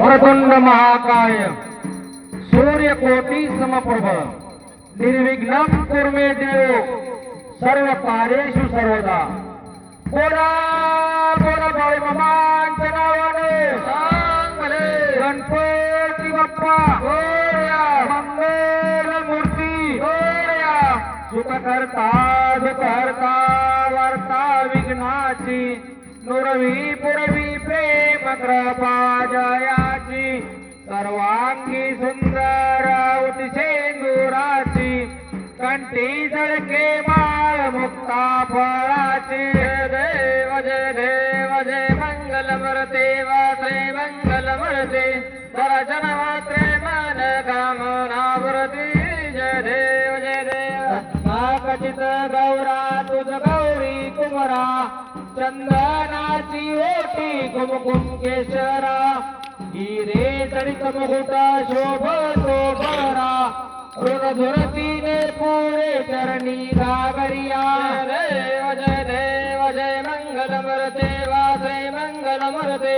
वरदुंड महाकाय। सूर्यकोटी समप्रभ निर्विघ्न कुर्मे देव। सर्व कार्येषु सर्वदा। बोला बोला बाई मामांच्या नावाने। चांगले गणपती बाप्पा। गोऱ्या मंगल मूर्ती गोऱ्या सुख करता दुःख हरता वार्ता विघ्नाची। नुरवी पुरवी प्रेम कृपा जयाची सर्वांगी सुंदर सेंदुराची कंठी जळके माळ मुक्ता फळाची देव जय देव जय मंगल मरते वासे मंगल मरते दर्शन मात्रे मन कामना वरती जय देव जय देव नाकचित गौरा तुझ गौरी कुमरा चंदनाची ओटी कुमकुम केशरा. हिरे तडित मुकुट शोभतो बरा ऋण धुरतीने पुरे चरणी घागरिया देव जय देव जय मंगल मरते वासे मंगल मरते.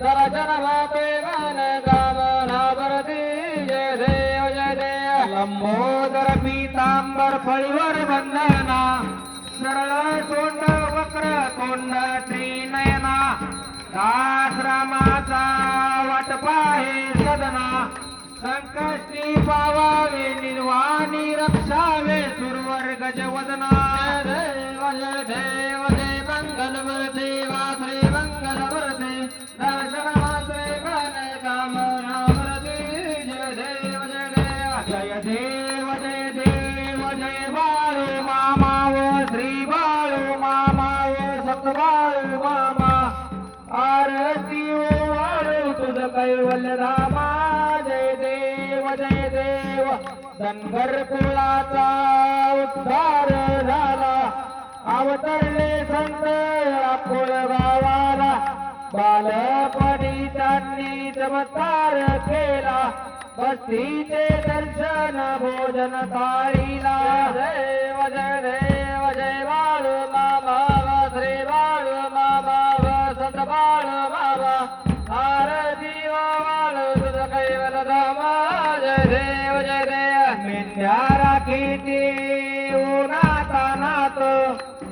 दर्शन माते मन कामना भरते. जय देव जय देव लंबोदर पीतांबर फळीवर बंधना सरळ तोंड वक्र तोंड त्रिनयना. आश्रमाचा संकष्टी पावावे निर्वाणी रक्षावे सुरवर गजवदना देव जय देव जय मंगल वरते धनगर कुळाचा उद्धार झाला. अवतरले संत अकोळ गावाला. बालपणी त्यांनी चमत्कार केला. बस्तीचे दर्शन भोजन थाळीला देव जय देव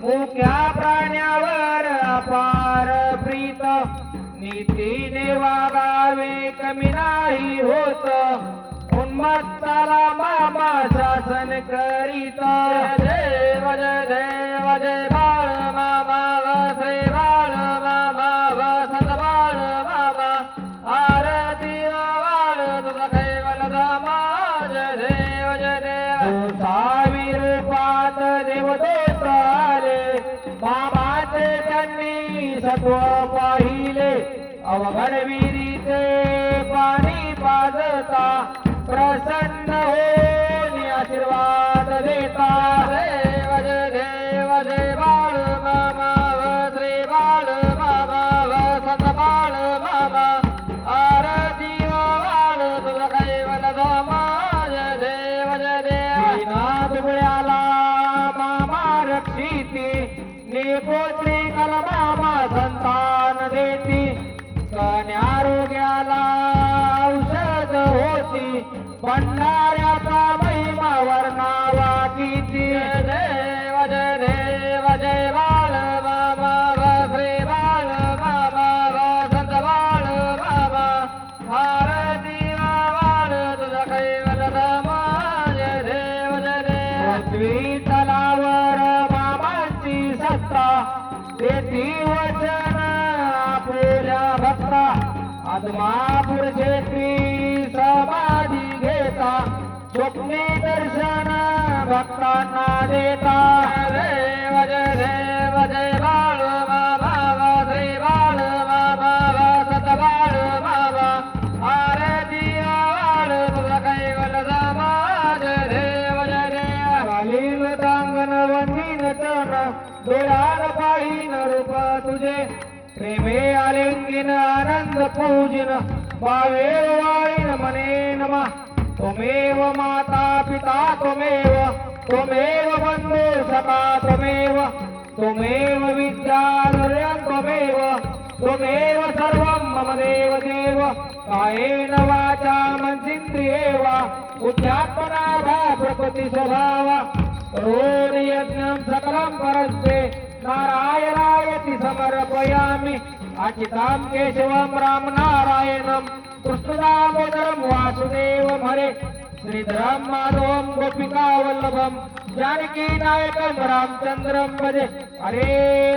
मुक्या प्राण्यावर अपार प्रीत. नीतीने वागावे कमी नाही होत. उन्मत्ताला मामा शासन करीत. देव जय देव जय पाहिले. अवघड विहिरीचे पाणी पाजता प्रसन्न होऊन आशीर्वाद देता. रे भंडाऱ्याचा महिमा वर्णावा किती? देव जय देव जय बाळ बाबा व श्री बाळ बाबा व संत बाळ बाबा भारती बाळ तुझ कैवल समाज देव जय देव पृथ्वी तलावर बाबांची सत्ता तेथी वचन आपल्या भक्ता. आत्मापूर क्षेत्री तुम्ही दर्शन भक्तांना देता. देव जय देव जय बाळ बाबा व श्री बाळ बाबा सत बाळ बाबा. आरती बाळ कैवल समाज. जय देव जय देव खालील तांगण वंदीन चरण डोळ्यान पाहिन रूप तुझे. प्रेमे आलिंगिन आनंद पूजन भावेव वाळीन मने नमा. त्वमेव माता पिता त्वमेव त्वमेव बंधू सखा त्वमेव त्वमेव विद्याधर्यं त्वमेव त्वमेव सर्वं मम देव देव कायेन वाचा मनसिंद्रिये वा बुद्ध्यात्मना वा प्रकृती स्वभाव करोमि सकलं परस्ते नारायणायति समर्पयामि अचितां केशवं राम नारायणं कृष्णदामोदरं वासुदेव हरे गोपिका वल्लभम जानकी नायकम रामचंद्रम भजे हरे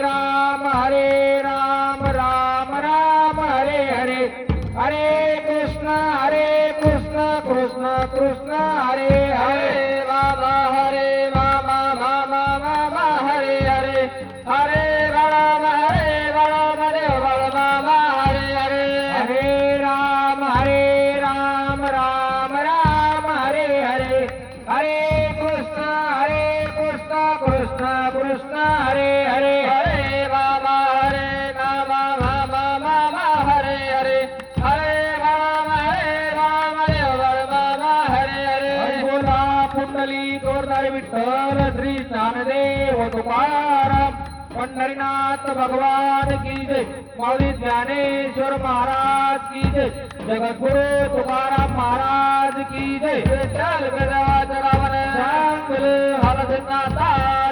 राम हरे राम राम राम हरे हरे। हरे कृष्ण हरे कृष्ण कृष्ण कृष्ण हरे हरे। શ્રી જ્ઞાનદેવ તુકારામ પંઢરીનાથ ભગવાન કી જય મૌલી જ્ઞાનેશ્વર મહારાજ કી જય જગદગુરુ તુકારામ મહારાજ કી જય ચાલ ગજા જરાવન ચાલ હરસિંહ